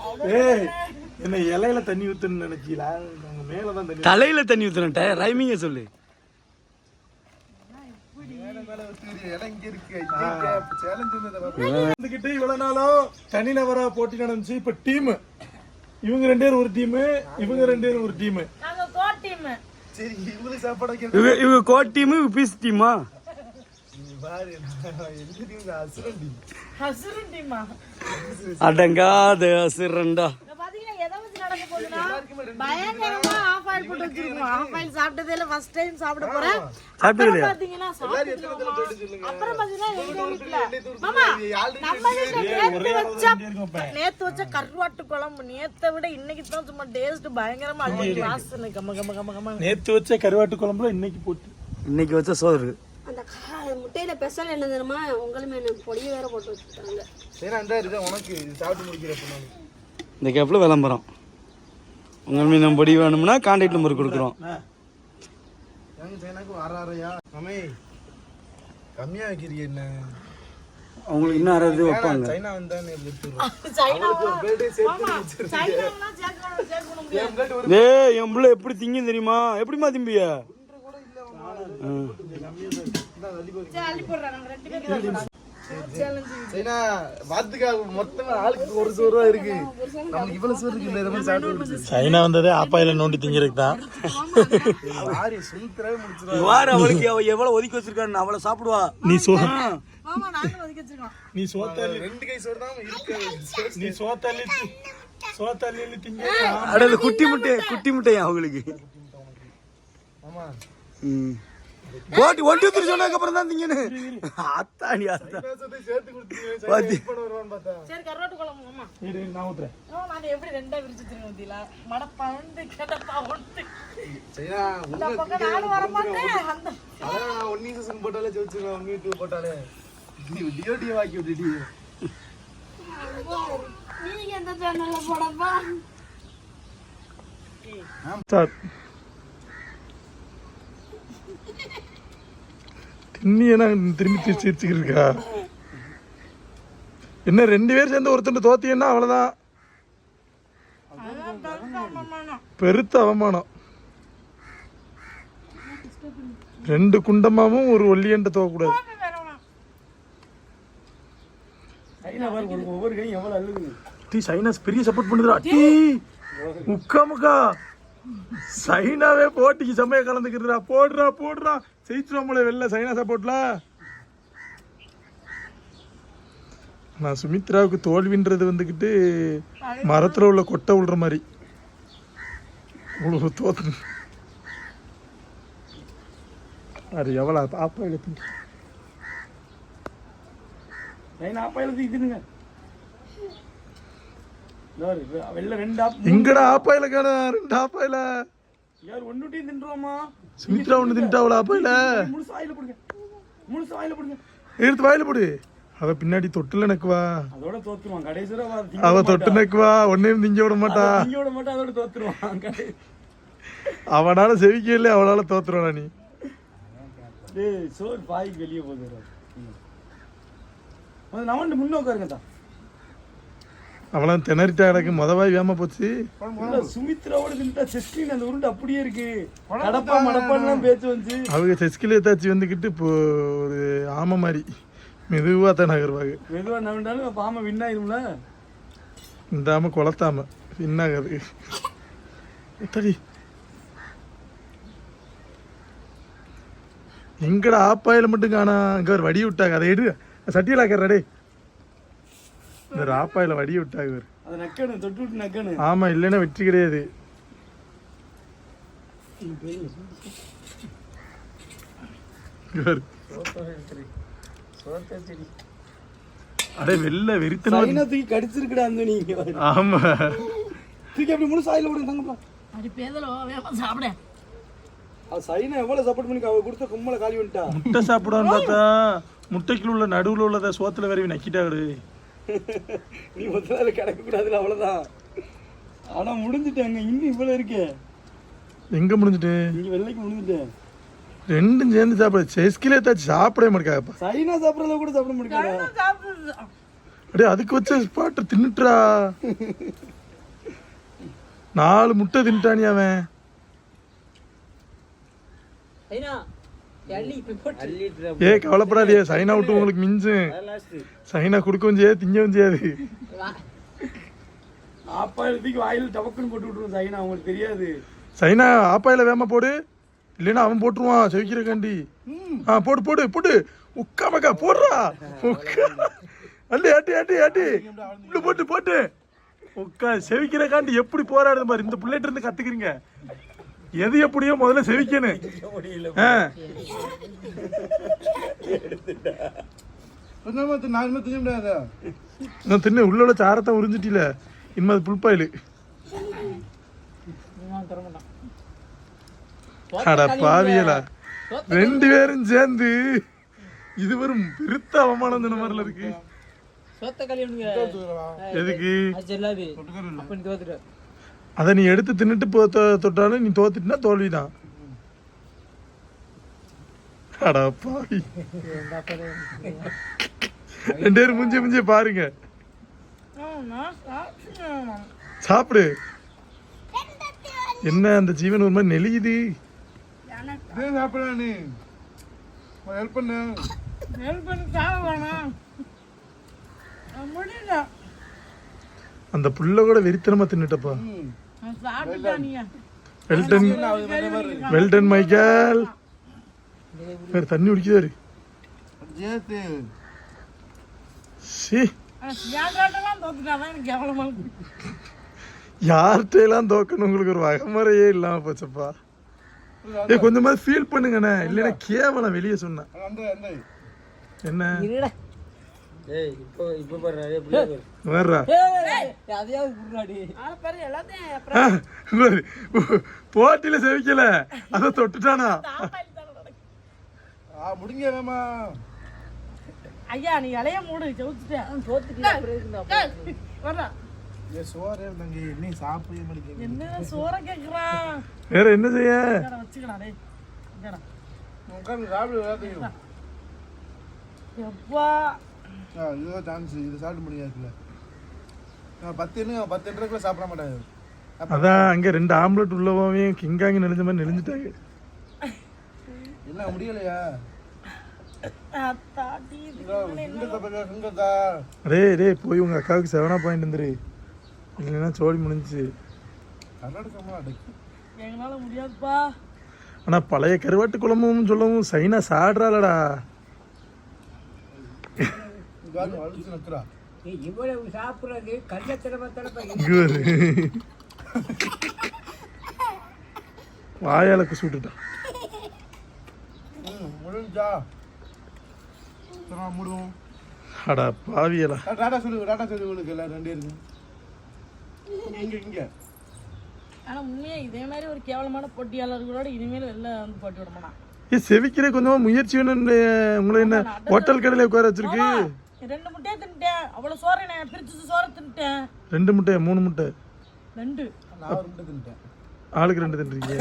நம்ம என்ன இலையில தண்ணி ஊத்துன்னு நினைச்சீங்களா நாங்க மேலதான் தண்ணி தலையில தண்ணி ஊத்துனட்ட ரைமிங்க சொல்லு. வந்துகிட்டு இவ்வளவு நாளும் தனிநபரா போட்டி நடந்துச்சு. இப்ப டீம் இவங்க ரெண்டு பேரும் ஒரு டீம் இவங்க ரெண்டு பேரும் ஒரு டீம் நாங்க கோட் team. சரி இவங்களுக்கு சாப்பாடு வைக்க இவ இவங்க கோட் டீம் பீஸ் டீமா டீம் டீம்? அடங்காத சிறண்டா பயங்கரமா half oil போட்டு வச்சிருக்கோம். half oil சாப்பிட்டதே இல்ல, first time சாப்பிட போறேன். இல்லையா? பாத்தீங்கன்னா. அப்புறம் பாத்தீங்கன்னா எங்க வீட்டுல, மாமா, நம்ம நேத்து வச்ச நேத்து வச்ச கருவாட்டு குழம்பு நேத்தை விட இன்னைக்கு தான் சும்மா டேஸ்ட் பயங்கரமா அடிக்குது வாசனை கம கம கம கம. நேத்து வச்ச கருவாட்டு குழம்புல இன்னைக்கு போட்டு. இன்னைக்கு வச்ச சோறு அந்த கா- முட்டையில பெசல் என்ன தெரியுமா? உங்களுமே என்ன பொடியை வேற போட்டு வச்சுட்டாங்க. சரி அந்த இருக்கா உனக்கு சாப்பிட்டு முடிக்கிறப்ப இந்த கேப்ல விளம்பரம். உங்கள் மீன் பொடி வேணும்னா கான்டாக்ட் நம்பர் கொடுக்குறோம். எங்க சைனாக்கு ஆறாறையா அம்மே கம்மியா வைக்கிறீங்க என்ன? அவங்களுக்கு இன்னும் யாராவது வைப்பாங்க. சைனா வந்தானே டேய் என் புள்ள எப்படி திங்கும் தெரியுமா? எப்படிமா திம்பிய? அள்ளி போடுறேன். தான் சைனா வாத்துக்கா மொத்தமா ஆளுக்கு ஒரு சோறு ரூபா இருக்கு. நமக்கு இவ்வளவு சோறு இருக்கு இந்த மாதிரி சாப்பிட்டு சைனா வந்ததே ஆப்பாயில நோண்டி திங்கிறதுக்கு தான். முடிச்சிருவா. வாரு அவளுக்கு அவ எவ்வளவு ஒதுக்கி வச்சிருக்கான்னு அவளை சாப்பிடுவா. நீ சோ நீ சோத்தள்ளி ரெண்டு கை சோறு தான் இருக்கு. நீ சோத்தள்ளி சோத்தள்ளி திங்க. அட குட்டி முட்டை குட்டி முட்டையா அவங்களுக்கு ஆமா. ம். போட்டி ஒன் டூ த்ரீ சொன்னதுக்கு அப்புறம் தான் திங்கன்னு அத்தாடி அத்தா. பாத்தி. சரி குழம்பு நான் ஊத்துறேன். நான் எப்படி ரெண்டா விரிச்சு திரும்ப வந்தீங்களா மடப்பா வந்து கேட்டப்பா ஒன்று சைனா இந்த பக்கம் நானும் வர மாட்டேன். அந்த அதான் நான் ஒன்னி சீசன் போட்டாலே ஜெயிச்சிருவேன் ஒன்னி டூ போட்டாலே. விட்டுடி. நீங்க எந்த சேனல்ல போடப்பா? ஸ்டார்ட் திண்ணி என்ன திரும்பி சிரிச்சு சிரிச்சுக்கிட்டு இருக்கா என்ன ரெண்டு பேர் சேர்ந்து ஒருத்தன் தோத்தியன்னா அவ்வளோதான் பெருத்த அவமானம். ரெண்டு குண்டமாவும் ஒரு ஒல்லியன்ட்ட தோக்கக்கூடாது. டீ சைனாஸ் பெரிய சப்போர்ட் பண்ணுதுடா. டீ முக்கா முக்கா சைனாவே போட்டிக்கு செம்மையா கலந்துக்கிறா போடுறா போடுறா. ஜெயிச்சிருவோம்ல வெளில சைனா சப்போர்ட்ல? நான் சுமித்ராவுக்கு தோல்வின்றது வந்துக்கிட்டு மரத்துல உள்ள கொட்டை விடுற மாதிரி. இவ்வளவு தோத்து. அது எவ்வளோ ஆப்பா எழுத்து. எங்கடா ஆப்பாயில காணா ரெண்டு ஆப்பாயில யார் ஒன்னுட்டையும் தின்றுவோமா சுமித்ரா ஒன்று தின்ட்டாவளா ஆப்பாயில முழுசு வாயில போடுங்க. முழுசு வாயில போடுங்க. எடுத்து வாயில போடு. அவ பின்னாடி தொட்டுல நக்குவா? அதோட தோத்துருவான். கடைசியில அவ தொட்டு நக்குவா? ஒன்னையும் திங்க விட மாட்டா? திங்க விட மாட்டா அதோட தோத்துருவான். அவனால செவிக்கல அவளால தோத்துருவானா நீ? டேய் சோறு பாய்க்கு வெளியே போகுது. நவண்டு முன்னோக்காருங்க தான் அவளாம் திணறிட்டா எனக்கு மொதவாய் வேம போச்சு. சுமித்ராவோட தின்ட்டா செஸ்டின் அந்த உருண்டை அப்படியே இருக்கு. கடப்பா மடப்பான்லாம் பேச்சு வந்து அவங்க செஸ்கில் ஏத்தாச்சு வந்துக்கிட்டு இப்போ ஒரு ஆமை மாதிரி. மெதுவா தான் நகருவாங்க. மெதுவா நவண்டாலும் பாம வின் ஆயிரும்ல? இந்த ஆமை குளத்தாம பின்னாகாது எத்தடி? எங்கடா ஆப்பாயில மட்டும் காணா அங்க ஒரு வடி விட்டாங்க. அதை எடு. சட்டியில் ஆக்கிறடே இந்த ஒரு ஆப்பாயில வடி விட்டாங்க இவர். அதை நக்கணும் தொட்டு விட்டு நக்கணும் ஆமா இல்லைன்னா வெற்றி கிடையாது. இவர். அடே வெள்ள வெறித்தன சைனத்துக்கு கடிச்சிருக்குடா அந்த நீங்க ஆமா. தூக்கி அப்படி முழு சாயில விடுங்க தங்கப்பா. அடி பேதலோ வேகமா சாப்பிட. அது சைனா எவ்வளவு சப்போர்ட் பண்ணி அவ கொடுத்த கும்பல காலி வந்துட்டா முட்டை சாப்பிடான்னு பார்த்தா முட்டைக்குள்ள உள்ள நடுவுல உள்ளத சோத்துல வேறவி நக்கிட்டாடு நீ முதல்ல கிடக்க கூடாதுல அவ்வளவுதான். ஆனா முடிஞ்சிட்டேங்க இன்னும் இவ்வளவு இருக்கே. எங்க முடிஞ்சிட்டு? இங்க வெள்ளைக்கு முடிஞ்சிட்டேன் ரெண்டும் சேர்ந்து சாப்பிட செஸ்கிலே தாச்சு சாப்பிடவே மாட்டேக்காப்பா சைனா சாப்பிடறத கூட சாப்பிட முடியாது அப்படியே அதுக்கு வச்ச ஸ்பாட்டை தின்னுட்டுறா. நாலு முட்டை தின்ட்டானி அவன். ஏ கவலைப்படாதே சைனா விட்டு உங்களுக்கு மிஞ்சும். சைனா கொடுக்கவும் செய்யாது திங்கவும் செய்யாது. அப்பா எழுதிக்கு வாயில் டபக்குன்னு போட்டு விட்டுருவோம் சைனா அவங்களுக்கு தெரியாது. சைனா ஆப்பாயில வேமா போடு. இல்லைன்னா அவன் போட்டுருவான் செவிக்கிறக்காண்டி ஆ போடு போடு போடு. உக்கா மக்கா போடுறா. உக்கா. அள்ளி ஆட்டி ஆட்டி ஆட்டி. உள்ள போட்டு போட்டு. உக்கா செவிக்கிறக்காண்டி எப்படி போராடுது மாதிரி இந்த பிள்ளைகிட்ட இருந்து கத்துக்கிறீங்க. எது எப்படியோ முதல்ல செவிக்கணும். நான் தின்னு உள்ள உள்ள சாரத்தை உறிஞ்சிட்டில. இனிமே அது புல்பாயில். அட பாவியலா. ரெண்டு பேரும் சேர்ந்து இது வரும் பெருத்த அவமானம் இந்த மாதிரில இருக்கு. எதுக்கு? அது நீ எடுத்து தின்னுட்டு தொட்டாலும் நீ தோத்துட்டினா தோல்விதான். அட பாவி. ரெண்டு பேரும் முஞ்சி முஞ்சி பாருங்க. சாப்பிடு. என்ன அந்த ஜீவன் ஒரு மாதிரி நெளியுது? ஹெல்ப் பண்ணு. ஹெல்ப் பண்ணி முடியல. அந்த புள்ள கூட வெறித்தனமா தின்னுட்டப்பா. வெல்டன். Well done Michael. வேற தண்ணி குடிக்குதாரு ஜேத்து சி. ஏன்டாட்டெல்லாம் தோத்துட்டாதான் எனக்கு எவ்வளோ யார்கிட்ட எல்லாம் தோக்கணும்? உங்களுக்கு ஒரு வகமுறையே இல்லாம போச்சப்பா. ஏ கொஞ்சமாவது ஃபீல் பண்ணுங்கண்ணே. இல்லைன்னா கேவலம் வெளியே சொன்னேன் என்ன? ஏய் இப்போ இப்போ பாரு. நிறைய பிள்ளைங்க ஏய் அதையாவது குடுறாடி ஆனா பாரு எல்லாத்தையும். போட்டியில செவிக்கல. அத தொட்டுட்டானா? ஆ முடிங்க வேமா ஐயா நீ இலைய மூடு செவுத்துட்டேன் தோத்துட்டு வர்றா. ஏ சோறு தங்கி. நீ சாப்பிட மாட்டேங்க என்ன சோற கேக்குறான் வேற என்ன செய்ய? வச்சுக்கலாம் டேய். உட்காந்து சாப்பிடு எப்பா. ஆ இதுதான் சான்ஸ் இது சாப்பிட முடியாதுல்ல. நான் பத்து எண்ணு பத்து எண்ணூறுக்குள்ள சாப்பிட மாட்டாங்க அதான் அங்க ரெண்டு ஆம்லெட் உள்ளவன் கிங்காங்க நெளிஞ்ச மாதிரி நெளிஞ்சிட்டாங்க. என்ன முடியலையா? அரே டேய் போய் உங்க அக்காவுக்கு செவனா பாயிண்ட் வந்துரு. இல்லைன்னா சோழி முடிஞ்சுச்சு. கர்நாடகமா அடக்கி. எங்களால முடியாதுப்பா. ஆனா பழைய கருவாட்டு குழம்பும் சொல்லவும் சைனா சாடுறாளடா. இவ்வளவு சாப்பிடுறது கள்ளத்திரம திறப்ப இங்க பாரு. வாயால குசுட்டுட்டான் ம் முடிஞ்சா? மூடுவோம் அடா பாவியலா. டாடா சொல்லு டாடா சொல்லு உங்களுக்கு எல்லாம் ரெண்டே இருக்கு இங்க இங்க. ஆனா உண்மையா இதே மாதிரி ஒரு கேவலமான போட்டியாளர்களோட இனிமேல் வெளில வந்து போட்டி விட மாட்டான். ஏ செவிக்கிற கொஞ்சமா முயற்சி வேணும்னு உங்களை என்ன ஹோட்டல் கடையில உட்கார வச்சிருக்கு. ரெண்டு முட்டையை தின்ட்டேன் அவ்வளவு சோறை நான் பிரிச்சு சோறை தின்ட்டேன் ரெண்டு முட்டை மூணு முட்டை. ரெண்டு. நான் ஒரு முட்டை தின்ட்டேன் ஆளுக்கு ரெண்டு தின்றீங்க.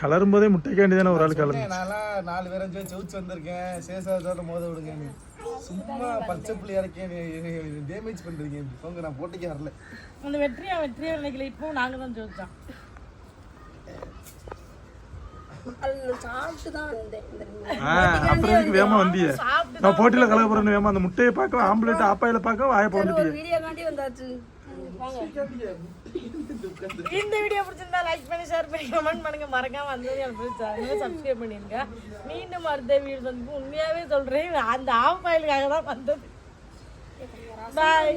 கலரும் போதே முட்டைக்காண்டி தானே ஒரு ஆள் கலந்து நான்லாம் நாலு பேரை செவுச்சு வந்திருக்கேன். சேசாவத்தோட மோத விடுங்க சும்மா பச்சை புள்ளி இறக்கேன் டேமேஜ் பண்றீங்க. போங்க நான் போட்டிக்கு வரல. அந்த வெற்றியா வெற்றியா நினைக்கல. இப்பவும் நாங்க தான் ஜெயிச்சோம் அது சாப்பிட்டு தான் வந்தேன் இந்த ஆ, அப்புறம் வேமா வந்திய? நான் போட்டியில கலக்க போறேன்னு வேமா அந்த முட்டையை பார்க்க ஆம்புலேட் ஆப்பாயில பார்க்க வாய ஒரு போந்துட்டீங்க வீடியோ காண்டி வந்தாச்சு. வாங்க. இந்த வீடியோ பிடிச்சிருந்தா லைக் பண்ணி ஷேர் பண்ணி கமெண்ட் பண்ணுங்க. மறக்காம அந்த சப்ஸ்கிரைப் பண்ணிருங்க. மீண்டும் அடுத்த வீடு வந்து உண்மையாவே சொல்றேன். அந்த ஆஃப் தான் வந்தது. பாய்